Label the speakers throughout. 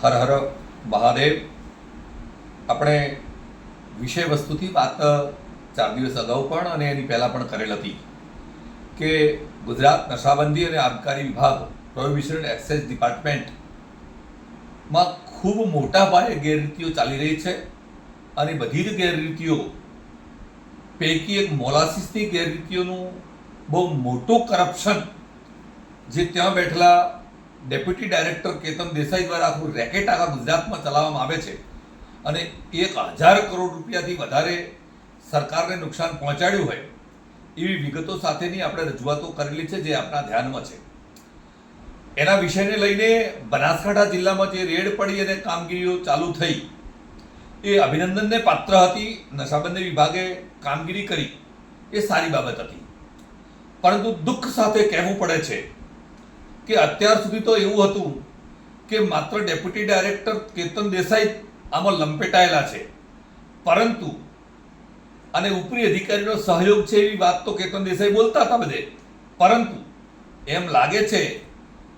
Speaker 1: હર હર મહાદેવ. આપણે વિષય વસ્તુથી વાત ચાર દિવસ અગાઉ પણ અને એની પહેલાં પણ કરેલ હતી કે ગુજરાત નશાબંધી અને આબકારી વિભાગ પ્રોહિબિશન એક્સાઇઝ ડિપાર્ટમેન્ટમાં ખૂબ મોટા પાયે ગેરરીતિઓ ચાલી રહી છે અને બધી જ ગેરરીતિઓ પૈકી એક મોલાસિસની ગેરરીતિઓનું બહુ મોટું કરપ્શન જે ત્યાં બેઠેલા ડેપ્યુટી ડાયરેક્ટર કેતન દેસાઈ દ્વારા આખું રેકેટ આખા ગુજરાતમાં ચલાવવામાં આવે છે અને એક હજાર કરોડ રૂપિયાથી વધારે સરકારને નુકસાન પહોંચાડ્યું હોય એવી વિગતો સાથેની આપણે રજૂઆતો કરેલી છે જે આપણા ધ્યાનમાં છે. એના વિષયને લઈને બનાસકાંઠા જિલ્લામાં જે રેડ પડી અને કામગીરીઓ ચાલુ થઈ એ અભિનંદનને પાત્ર હતી. નશાબંધી વિભાગે કામગીરી કરી એ સારી બાબત હતી. પરંતુ દુઃખ સાથે કહેવું પડે છે કે અત્યાર સુધી તો એવું હતું કે માત્ર ડેપ્યુટી ડાયરેક્ટર કેતન દેસાઈ આમાં લંપેટાયેલા છે. પરંતુ અને ઉપરી અધિકારીનો સહયોગ છે એવી વાત તો કેતન દેસાઈ બોલતા હતા બધે. પરંતુ એમ લાગે છે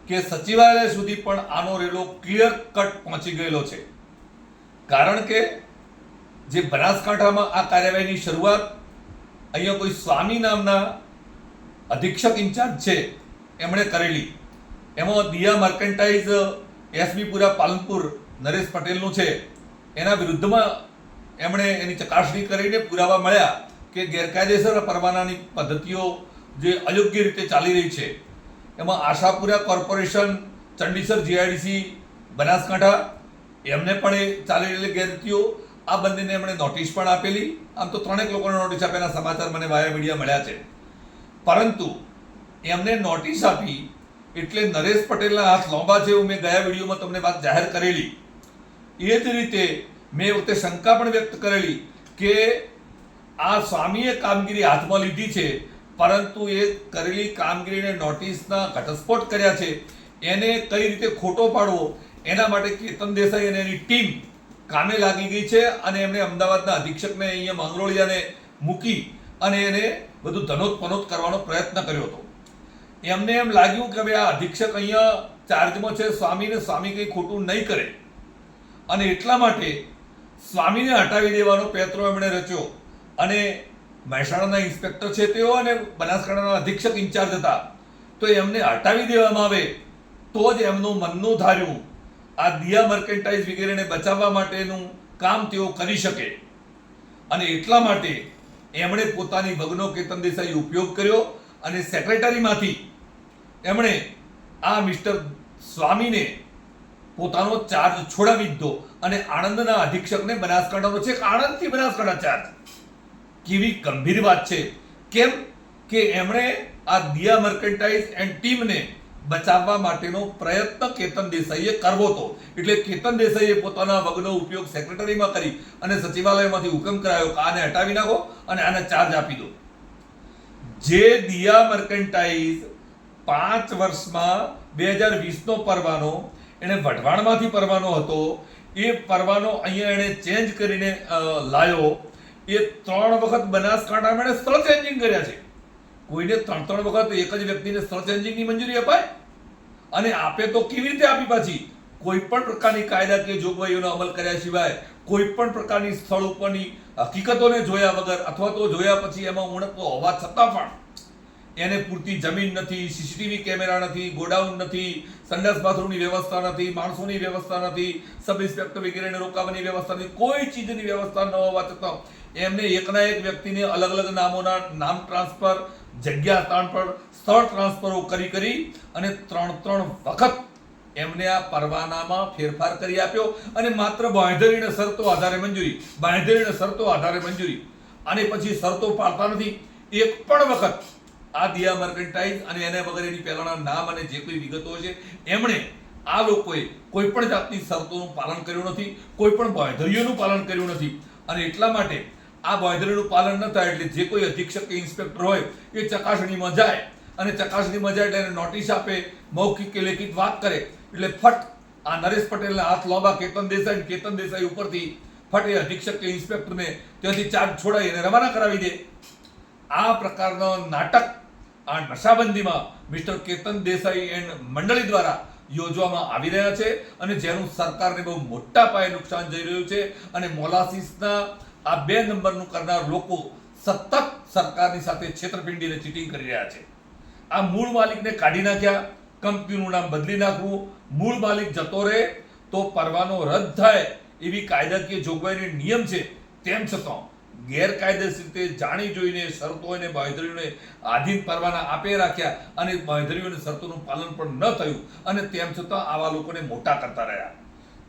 Speaker 1: કે સચિવાલય સુધી પણ આનો રેલો ક્લિયર કટ પહોંચી ગયેલો છે. કારણ કે જે બનાસકાંઠામાં આ કાર્યવાહીની શરૂઆત અહીંયા કોઈ સ્વામી નામના અધિક્ષક ઇન્ચાર્જ છે, એમણે કરેલી. એમાં દિયા મર્કન્ટાઇઝ એસબીપુરા પાલનપુર, નરેશ પટેલનું છે. એના વિરુદ્ધમાં એમણે એની ચકાસણી કરીને પુરાવા મળ્યા કે ગેરકાયદેસર પરવાનાની પદ્ધતિઓ જે અયોગ્ય રીતે ચાલી રહી છે. એમાં આશાપુરા કોર્પોરેશન, ચંડીસર જીઆઈડીસી બનાસકાંઠા, એમને પણ એ ચાલી રહેલી ગેરરીતિઓ, આ બંનેને એમણે નોટિસ પણ આપેલી. આમ તો ત્રણેક લોકોને નોટિસ આપ્યાના સમાચાર મને વાયા મીડિયા મળ્યા છે. પરંતુ એમને નોટિસ આપી એટલે નરેશ પટેલના હાથ લાંબા છે એવું મેં ગયા વિડીયોમાં તમને વાત જાહેર કરેલી. એ જ રીતે મેં વખતે શંકા પણ વ્યક્ત કરેલી કે આ સ્વામીએ કામગીરી હાથમાં લીધી છે, પરંતુ એ કરેલી કામગીરીને નોટિસના ઘટસ્ફોટ કર્યા છે. એને કઈ રીતે ખોટો પાડવો, એના માટે કેતન દેસાઈ અને એની ટીમ કામે લાગી ગઈ છે અને એમણે અમદાવાદના અધિક્ષકને અહીંયા માંગરોળિયાને મૂકી અને એને બધું ધનોત પનોત કરવાનો પ્રયત્ન કર્યો હતો. એમને એમ લાગ્યું કે હવે આ અધિક્ષક અહીંયા ચાર્જમાં છે, સ્વામીને સ્વામી કંઈ ખોટું નહીં કરે. અને એટલા માટે સ્વામીને હટાવી દેવાનો પેત્રો એમણે રચ્યો. અને મહેસાણાના ઇન્સ્પેક્ટર છે તેઓ અને બનાસકાંઠાના અધિક્ષક ઇન્ચાર્જ હતા. તો એમને હટાવી દેવામાં આવે તો જ એમનું મનનું ધાર્યું. આ દિયા મર્કેન્ટાઇઝ વગેરેને બચાવવા માટેનું કામ તેઓ કરી શકે. અને એટલા માટે એમણે પોતાની ભગનો કેતન દેસાઈ ઉપયોગ કર્યો અને સેક્રેટરીમાંથી એમણે આ મિસ્ટર સ્વામીને પોતાનો ચાર્જ છોડાવી દીધો અને આણંદના અધિક્ષકને બનાસકાંઠાનો છે આણંદથી બનાસકાંઠા ચાર્જ કેવી ગંભીર વાત છે. કેમ કે એમણે આ દિયા મર્કેન્ટાઇઝ એન્ડ ટીમને બચાવવા માટેનો પ્રયત્ન કેતન દેસાઈએ કરવો હતો. એટલે કેતન દેસાઈએ પોતાના વગનો ઉપયોગ સેક્રેટરીમાં કરી અને સચિવાલયમાંથી હુકમ કરાયો કે આને હટાવી નાખો અને આને ચાર્જ આપી દો. જે દિયા મર્કેન્ટાઇઝ પાંચ વર્ષમાં બે હજાર વીસનો પરવાનો, એણે વઢવાણમાંથી પરવાનો હતો. એ પરવાનો અહીંયા એણે ચેન્જ કરીને લાવ્યો એ ત્રણ વખત બનાસકાંઠામાં એણે સ્થળ ચેન્જિંગ કર્યા છે. કોઈને ત્રણ ત્રણ વખત એક જ વ્યક્તિને સ્થળ ચેન્જિંગની મંજૂરી અપાય? અને આપે તો કેવી રીતે આપી પાછી? કોઈ પણ પ્રકારની કાયદાકીય જોગવાઈઓનો અમલ કર્યા સિવાય, કોઈ પણ પ્રકારની સ્થળ ઉપરની હકીકતોને જોયા વગર અથવા તો જોયા પછી એમાં ઉણપો હોવા છતાં પણ એને પૂરતી જમીન નથી સીસીટીવી કેમેરા નથી, ગોડાઉન નથી, સંડાસ બાથરૂમની વ્યવસ્થા નથી, માણસોની વ્યવસ્થા નથી સબ ઇન્સ્પેક્ટર વગેરેને રોકાવાની વ્યવસ્થા નથી, કોઈ ચીજની વ્યવસ્થા ન હોવા છતાં એમને એકના એક વ્યક્તિને અલગ અલગ નામોના નામ ટ્રાન્સફર, જગ્યા ટ્રાન્સફર સ્થળ ટ્રાન્સફરો કરી કરી અને ત્રણ ત્રણ વખત એમને આ પરવાનામાં ફેરફાર કરી આપ્યો અને માત્ર બાંધણીને શરતો આધારે મંજૂરી બાંહેધરીને શરતો આધારે મંજૂરી. અને પછી શરતો પાડતા નથી. એક પણ વખત આ દિયા મર્કન્ટાઇઝ અને એના વગર એની પહેલાના નામ અને જે કોઈ વિગતો છે, એમણે આ લોકોએ કોઈ પણ જાતની શરતોનું પાલન કર્યું નથી, કોઈ પણ બાંહેધરીઓનું પાલન કર્યું નથી. અને એટલા માટે આ બાંહેધરીનું પાલન ન થાય એટલે જે કોઈ અધિક્ષક કે ઇન્સ્પેક્ટર હોય, એ ચકાસણીમાં જાય. અને ચકાસણીમાં જાય એટલે એને નોટિસ આપે, મૌખિક કે લેખિત વાત કરે. એટલે ફટ આ નરેશ પટેલના હાથ લોબા કેતન દેસાઈ કેતન દેસાઈ ઉપરથી ફટ એ અધિક્ષક કે ઇન્સ્પેક્ટરને ત્યાંથી ચાર્જ છોડાવી અને રવાના કરાવી દે. આ પ્રકારનો નાટક આ નશાબંધીમાં મિસ્ટર કેતન દેસાઈ એન્ડ મંડળી દ્વારા યોજવામાં આવી રહ્યા છે અને જેનું સરકારને બહુ મોટા પાયે નુકસાન જઈ રહ્યું છે અને મોલાસીસના આ બે નંબરનું કરનાર લોકો સતત સરકારની સાથે છેતરપિંડીને ચીટિંગ કરી રહ્યા છે. આ મૂળ માલિકને કાઢી નાખ્યા, કંપનીનું નામ બદલી નાખવું, મૂળ માલિક જતો રહે તો પરવાનો રદ થાય એવી કાયદાકીય જોગવાઈનો નિયમ છે તેમ છતાં ગેરકાયદેસર રીતે જાણી જોઈને શરતો અને બાંયધરીઓને આધીન પરવાના આપે રાખ્યા અને બાંધરીઓને શરતોનું પાલન પણ ન થયું અને તેમ છતાં આવા લોકોને મોટા કરતા રહ્યા.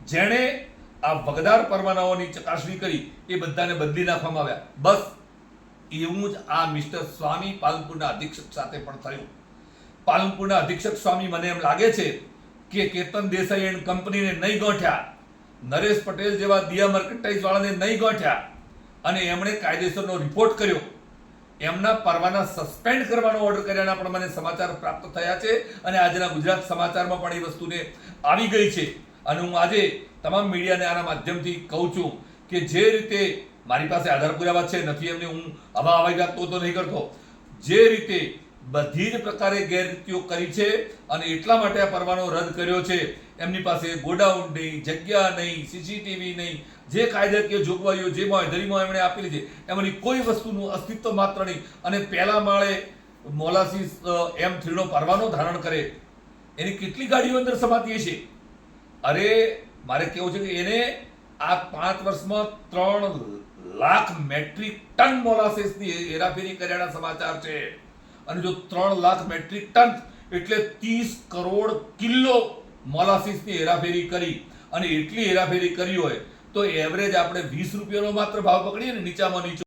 Speaker 1: જેણે આ વગદાર પરવાનાઓની ચકાસણી કરી એ બધાને બદલી નાખવામાં આવ્યા. બસ, એવું જ આ મિસ્ટર સ્વામી પાલનપુરના અધિક્ષક સાથે પણ થયું. પાલનપુરના અધિક્ષક સ્વામી મને એમ લાગે છે કે કેતન દેસાઈ એન્ડ કંપનીને નહીં ગોઠ્યા. નરેશ પટેલ જેવા દિયા માર્કેટાઇઝ વાળાને નહીં ગોઠ્યા. અને એમણે કાયદેસરનો રિપોર્ટ કર્યો. એમના પરવાના સસ્પેન્ડ કરવાનો ઓર્ડર કર્યાના પણ મને સમાચાર પ્રાપ્ત થયા છે અને આજના ગુજરાત સમાચારમાં પણ એ વસ્તુને આવી ગઈ છે. અને હું આજે તમામ મીડિયાને આના માધ્યમથી કહું છું કે જે રીતે મારી પાસે આધાર પુરાવા છે, નથી એમને હું હવા હવાઈ તો નહીં કરતો. જે રીતે બધી જ પ્રકારે ગેરરીતિઓ કરી છે અને એટલા માટે આ પરવાનો રદ કર્યો છે. એમની પાસે ગોડાઉન નહીં, જગ્યા નહીં સીસીટીવી નહીં, જે કાયદાકીય જોગવાઈઓ જે દરીમાં એમણે આપેલી છે, એમાંની કોઈ વસ્તુનું અસ્તિત્વ માત્ર નહીં. અને પહેલા માળે મોલાસી એમ થ્રીનો પરવાનો ધારણ કરે. એની કેટલી ગાડીઓ અંદર સમાતી હશે અરે, મારે કેવું છે કે એને આ પાંચ વર્ષમાં ત્રણ લાખ મેટ્રિક ટન મોલાસીસની હેરાફેરી કર્યાના સમાચાર છે. અને જો ત્રણ લાખ મેટ્રિક ટન, એટલે ત્રીસ કરોડ કિલો મોલાસીસની હેરાફેરી કરી. અને એટલી હેરાફેરી કરી હોય તો એવરેજ આપણે વીસ રૂપિયાનો માત્ર ભાવ પકડીએ ને નીચામાં નીચો